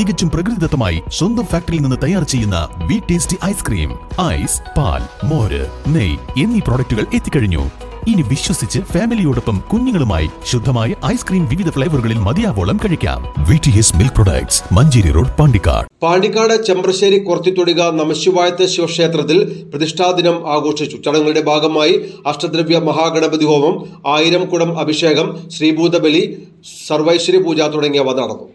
തികച്ചും പ്രകൃതിദത്തമായി സ്വന്തം ഫാക്ടറിയിൽ നിന്ന് തയ്യാർ ചെയ്യുന്ന വി ടേസ്റ്റി ഐസ്ക്രീം ഐസ് പാൽ മോര് നെയ് എന്നീ പ്രോഡക്റ്റുകൾ എത്തിക്കഴിഞ്ഞു. ഇനി വിശ്വസിച്ച് ഫാമിലിയോടൊപ്പം കുഞ്ഞുങ്ങളുമായി ശുദ്ധമായ ഐസ്ക്രീം വിവിധ ഫ്ലേവറുകളിൽ മതിയാവോളം കഴിക്കാം. V T S milk products Manjeri road Pandikkad. Pandikkad Chembrasseri Kurathithodika നമശിവായത്തെ ശിവക്ഷേത്രത്തിൽ പ്രതിഷ്ഠാദിനം ആഘോഷിച്ചു. ചടങ്ങുകളുടെ ഭാഗമായി അഷ്ടദ്രവ്യ മഹാഗണപതി ഹോമം ആയിരം കുടം അഭിഷേകം ശ്രീഭൂതബലി സർവൈശ്വര്യ പൂജ തുടങ്ങിയവ നടന്നു.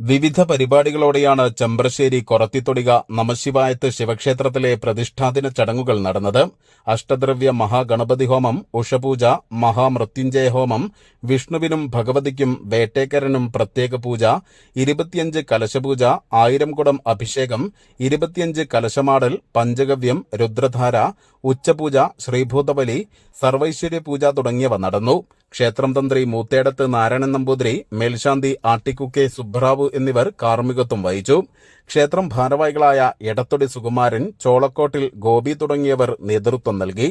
വിവിധ പരിപാടികളോടെയാണ് ചെമ്പ്രശ്ശേരി കൊറത്തിത്തൊടിക നമശിവായത്ത് ശിവക്ഷേത്രത്തിലെ പ്രതിഷ്ഠാദിന ചടങ്ങുകൾ നടന്നത്. അഷ്ടദ്രവ്യ മഹാഗണപതി ഹോമം ഉഷപൂജ മഹാമൃത്യുഞ്ജയ ഹോമം വിഷ്ണുവിനും ഭഗവതിക്കും വേട്ടേക്കരനും പ്രത്യേക പൂജ ഇരുപത്തിയഞ്ച് കലശപൂജ ആയിരം കുടം അഭിഷേകം ഇരുപത്തിയഞ്ച് കലശമാടൽ പഞ്ചഗവ്യം രുദ്രധാര ഉച്ചപൂജ ശ്രീഭൂതബലി സർവൈശ്വര്യ പൂജ തുടങ്ങിയവ നടന്നു. ക്ഷേത്രം തന്ത്രി മൂത്തേടത്ത് നാരായണൻ നമ്പൂതിരി മേൽശാന്തി ആട്ടിക്കുക്കെ സുബ്രാവു എന്നിവർ കാർമ്മികത്വം വഹിച്ചു. ക്ഷേത്രം ഭാരവാഹികളായ എടത്തൊടി സുകുമാരൻ ചോളക്കോട്ടിൽ ഗോപി തുടങ്ങിയവർ നേതൃത്വം നൽകി.